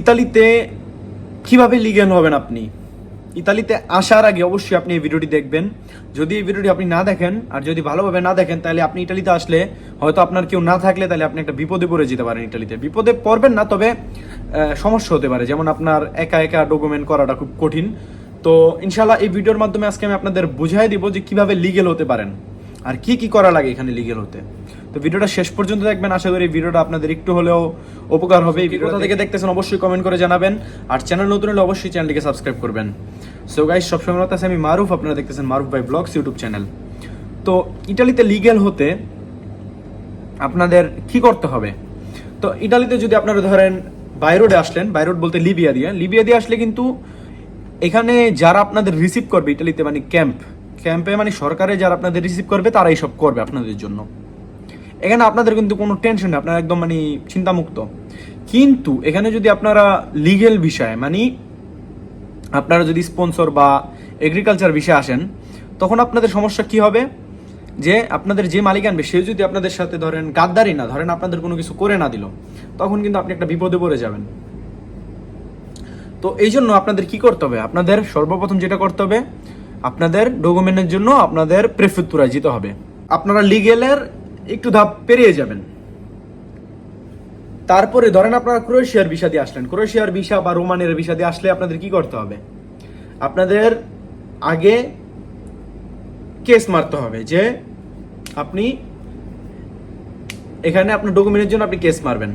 ইতালিতে কীভাবে লিগেল হবেন আপনি? ইতালিতে আসার আগে অবশ্যই আপনি এই ভিডিওটি দেখবেন। যদি এই ভিডিওটি আপনি না দেখেন, আর যদি ভালোভাবে না দেখেন, তাহলে আপনি ইতালিতে আসলে হয়তো আপনার কেউ না থাকলে তাহলে আপনি একটা বিপদে পড়ে যেতে পারেন ইতালিতে। বিপদে পড়বেন না, তবে সমস্যা হতে পারে। যেমন আপনার একা একা ডকুমেন্ট করাটা খুব কঠিন। তো ইনশাল্লাহ এই ভিডিওর মাধ্যমে আজকে আমি আপনাদের বুঝাই দিব যে কীভাবে লিগেল হতে পারেন। আর কি কি করা লাগে এখানে লিগেল হতে। তো ভিডিওটা শেষ পর্যন্ত দেখবেন। আশা করি ভিডিওটা আপনাদের একটু হলেও উপকার হবে। ভিডিওটা থেকে দেখতেছেন, অবশ্যই কমেন্ট করে জানাবেন। আর চ্যানেল নতুন হলে অবশ্যই চ্যানেলটিকে সাবস্ক্রাইব করবেন। সো গাইস সবসময় আছে আমি মারুফ, আপনারা দেখতেছেন মারুফ ভাই ব্লগস ইউটিউব চ্যানেল তো ইটালিতে লিগেল হতে আপনাদের কি করতে হবে? তো ইটালিতে যদি আপনারা ধরেন বাইরোডে আসলেন বাইরোড বলতে লিবিয়া দিয়ে। লিবিয়া দিয়ে আসলে কিন্তু এখানে যারা আপনাদের রিসিভ করবে, ইটালিতে মানে ক্যাম্প ক্যাম্পে মানে সরকারে যারা আপনাদের রিসিভ করবে, তারাই সব করবে আপনাদের জন্য। এখানে আপনাদের কিন্তু কোনো টেনশন নেই, আপনারা একদম মানে চিন্তামুক্ত। কিন্তু এখানে যদি আপনারা লিগেল বিষয় মানে আপনারা যদি স্পন্সর বা এগ্রিকালচার বিষয়ে আসেন, তখন আপনাদের সমস্যা কি হবে? যে আপনাদের যে মালিক আনবে, সে যদি আপনাদের সাথে ধরেন গাদ্দারি না, ধরেন আপনাদের কোনো কিছু করে না দিল, তখন কিন্তু আপনি একটা বিপদে পড়ে যাবেন। তো এই জন্য আপনাদের কি করতে হবে? আপনাদের সর্বপ্রথম যেটা করতে হবে, আপনাদের ডকুমেন্টের জন্য আপনাদের প্রেফেক্টুরায় যেতে হবে। আপনারা লিগেলের একটু ধাপ পেরিয়ে যাবেন। তারপরে ধরেন আপনারা ক্রোয়েশিয়ার ভিসা দিয়ে আসলেন। ক্রোয়েশিয়ার ভিসা বা রোমানের ভিসা দিয়ে আসলে আপনাদের কি করতে হবে? আপনাদের আগে কেস মারতে হবে যে আপনি এখানে আপনার ডকুমেন্টের জন্য আপনি কেস মারবেন।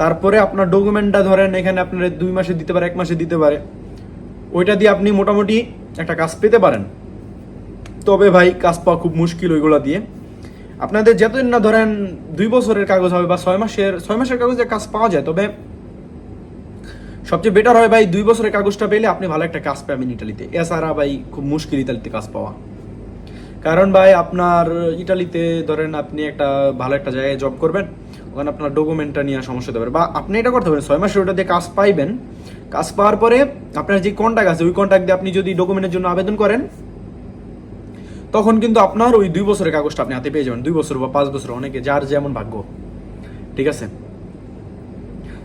তারপরে আপনার ডকুমেন্টটা ধরেন এখানে আপনার দুই মাসে দিতে পারে, এক মাসে দিতে পারে। ওইটা দিয়ে আপনি মোটামুটি একটা কাজ পেতে পারেন। তবে ভাই, কাজ পাওয়া খুব মুশকিল ওইগুলো দিয়ে। আপনাদের যতদিন না ধরেন দুই বছরের কাগজ হবে বা ছয় মাসের ছয় মাসের কাগজে কাজ পাওয়া যায়, তবে সবচেয়ে বেটার হয় ভাই দুই বছরের কাগজটা পেলে আপনি ভালো একটা কাজ পাবেন ইটালিতে। এছাড়া ভাই খুব মুশকিল ইতালিতে কাজ পাওয়া। কারণ ভাই আপনার ইটালিতে ধরেন আপনি একটা ভালো একটা জায়গায় জব করবেন, ওখানে আপনার ডকুমেন্টটা নিয়ে সমস্যা হতে পারে। বা আপনি এটা করতে পারেন, ছয় মাসের ওটা দিয়ে কাজ পাইবেন, কাজ পাওয়ার পরে আপনার যে কন্ট্যাক্ট আছে, ওই কন্ট্যাক্ট দিয়ে আপনি যদি ডকুমেন্টের জন্য আবেদন করেন তখন কিন্তু আপনার ওই দুই বছরের কাগজটা আপনি হাতে পেয়ে যাবেন। দুই বছর বা পাঁচ বছর, অনেকে যার যেমন ভাগ্য। ঠিক আছে?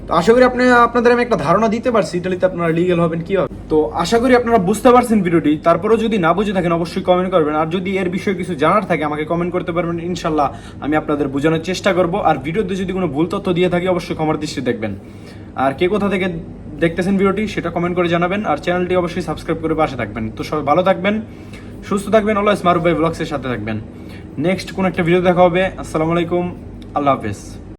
তো আশা করি আপনি, আপনাদের আমি একটা ধারণা দিতে পারছি ইটালিতে আপনারা লিগেল হবেন, কি হবে? তো আশা করি আপনারা বুঝতে পারছেন ভিডিওটি। তারপরেও যদি না বুঝে থাকেন, অবশ্যই কমেন্ট করবেন। আর যদি এর বিষয়ে কিছু জানার থাকে, আমাকে কমেন্ট করতে পারবেন। ইনশাল্লাহ আমি আপনাদের বোঝানোর চেষ্টা করব। আর ভিডিওতে যদি কোনো ভুল তথ্য দিয়ে থাকি, অবশ্যই ক্ষমার দৃষ্টি দেখবেন। আর কে কোথা থেকে দেখতেছেন ভিডিওটি, সেটা কমেন্ট করে জানাবেন। আর চ্যানেলটি অবশ্যই সাবস্ক্রাইব করে পাশে থাকবেন। তো সবাই ভালো থাকবেন। সুস্থ থাকবেন অলওয়েজ মারুফ ভাই ব্লগসের সাথে থাকবেন। নেক্সট কোন একটা ভিডিও দেখা হবে। আসসালামু আলাইকুম। আল্লাহ হাফেজ।